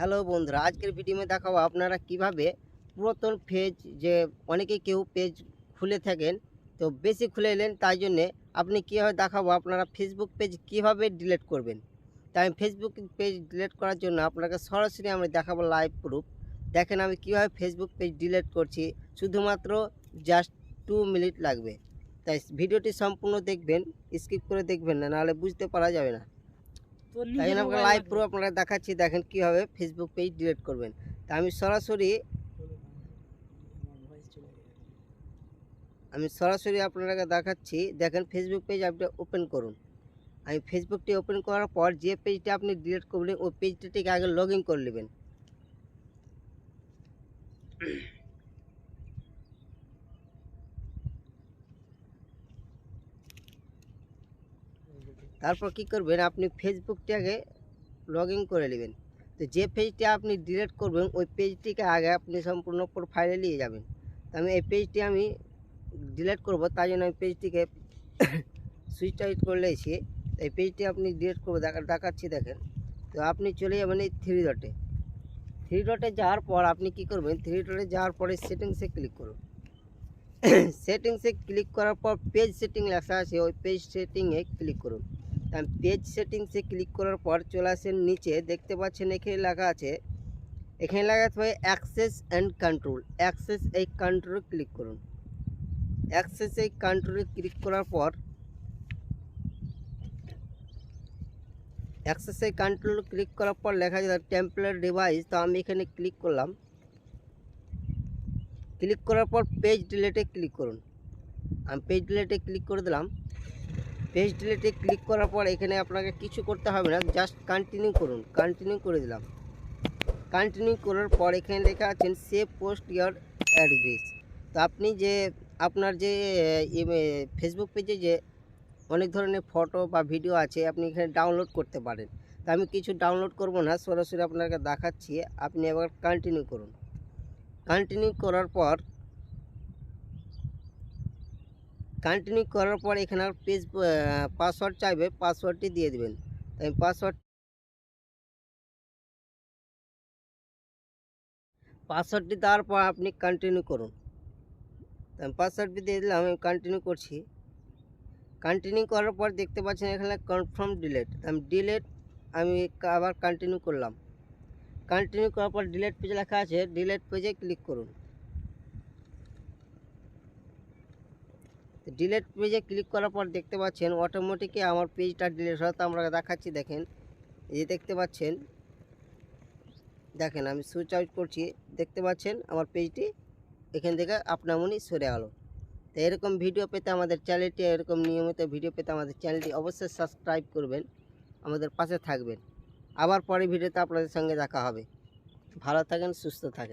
Hello বন্ধুরা, আজকের ভিডিওতে দেখাবো আপনারা কীভাবে পুরাতন পেজ যে অনেকে কেউ পেজ খুলে থাকেন, তো বেশি খুলে এলেন, তাই জন্যে আপনি কীভাবে দেখাবো, আপনারা ফেসবুক পেজ কীভাবে ডিলিট করবেন? তাই আমি ফেসবুক পেজ ডিলিট করার জন্য আপনাকে সরাসরি আমি দেখাবো লাইভ প্রুফ দেখেন আমি কীভাবে ফেসবুক পেজ ডিলিট করছি, শুধুমাত্র জাস্ট টু মিনিট লাগবে। তাই ভিডিওটি সম্পূর্ণ দেখবেন স্কিপ করে দেখবেন না, নাহলে বুঝতে পারা যাবে না। তাই জন্য আপনাকে লাইভ প্রুফ আপনারা দেখাচ্ছি দেখেন কীভাবে ফেসবুক পেজ ডিলিট করবেন। তা আমি সরাসরি আমি সরাসরি আপনাকে দেখাচ্ছি দেখেন ফেসবুক পেজ আপনি ওপেন করুন। আমি ফেসবুকটি ওপেন করার পর যে পেজটা আপনি ডিলিট করবেন ওই পেজটা থেকে আগে লগ ইন করে নেবেন। তারপর কি করবেন, আপনি ফেসবুকটাকে লগ ইন করে নেবেন। তো যে পেজটি আপনি ডিলিট করবেন, ওই পেজটিকে আগে আপনি সম্পূর্ণ প্রোফাইলে নিয়ে যাবেন। তো আমি এই পেজটি আমি ডিলিট করব, তাই জন্য আমি পেজটিকে সুইচ টাইট করে নিয়েছি। এই পেজটি আপনি ডিলিট করব, দেখা দেখাচ্ছি দেখেন। তো আপনি চলে যাবেন এই থ্রি ডটে থ্রি ডটে যাওয়ার পর আপনি কি করবেন থ্রি ডটে যাওয়ার পরে সেটিংসে ক্লিক করুন। সেটিংসে ক্লিক করার পর পেজ সেটিং লেখা আছে, ওই পেজ সেটিংয়ে ক্লিক করুন। পেজ সেটিংসে ক্লিক করার পর চলে আসেন নিচে, দেখতে পাচ্ছেন এখানে লেখা আছে, এখানে লেখা আছে অ্যাক্সেস অ্যান্ড কন্ট্রোল অ্যাক্সেস এই কন্ট্রোলে ক্লিক করুন। অ্যাক্সেস এই কন্ট্রোলে ক্লিক করার পর অ্যাক্সেস এই কন্ট্রোলে ক্লিক করার পর লেখা আছে টেম্পলেট ডিভাইস তো আমি এখানে ক্লিক করলাম। ক্লিক করার পর পেজ ডিলেটে ক্লিক করুন। আমি পেজ ডিলেটে ক্লিক করে দিলাম। পেজ ডিলেটে ক্লিক করার পর এখানে আপনাকে কিছু করতে হবে না জাস্ট কন্টিনিউ করুন। কন্টিনিউ করে দিলাম। কন্টিনিউ করার পর এখানে লেখা আছেন সেভ পোস্ট ইয়ার অ্যাড্রেস তো আপনি যে আপনার যে ফেসবুক পেজে যে অনেক ধরনের ফটো বা ভিডিও আছে, আপনি এখানে ডাউনলোড করতে পারেন। তো আমি কিছু ডাউনলোড করব না, সরাসরি আপনাকে দেখাচ্ছি। আপনি এবার কন্টিনিউ করুন। কন্টিনিউ করার পর কন্টিনিউ করার পর এখানে পেজ পাসওয়ার্ড চাইবে পাসওয়ার্ডটি দিয়ে দেবেন। আমি পাসওয়ার্ড পাসওয়ার্ডটি দেওয়ার পর আপনি কন্টিনিউ করুন। আমি পাসওয়ার্ডটি দিয়ে দিলাম, আমি কন্টিনিউ করছি। কন্টিনিউ করার পর দেখতে পাচ্ছেন এখানে কনফার্ম ডিলেট আমি ডিলেট আমি আবার কন্টিনিউ করলাম। কন্টিনিউ করার পর ডিলেট পেজ লেখা আছে ডিলেট পেজে ক্লিক করুন। ডিলেট পেজে ক্লিক করার পর দেখতে পাচ্ছেন অটোমেটিকই আমার পেজটা ডিলেট হয় তো আমরা দেখাচ্ছি, দেখেন। এই দেখতে পাচ্ছেন, দেখেন, আমি সুইচ আউট করছি, দেখতে পাচ্ছেন, আমার পেজটি এখান থেকে আপনামনি সরে গেলো। তো এরকম ভিডিও পেতে আমাদের চ্যানেলটি এরকম নিয়মিত ভিডিও পেতে আমাদের চ্যানেলটি অবশ্যই সাবস্ক্রাইব করবেন, আমাদের পাশে থাকবেন। আবার পরে ভিডিওতে আপনাদের সঙ্গে দেখা হবে। ভালো থাকেন সুস্থ থাকেন।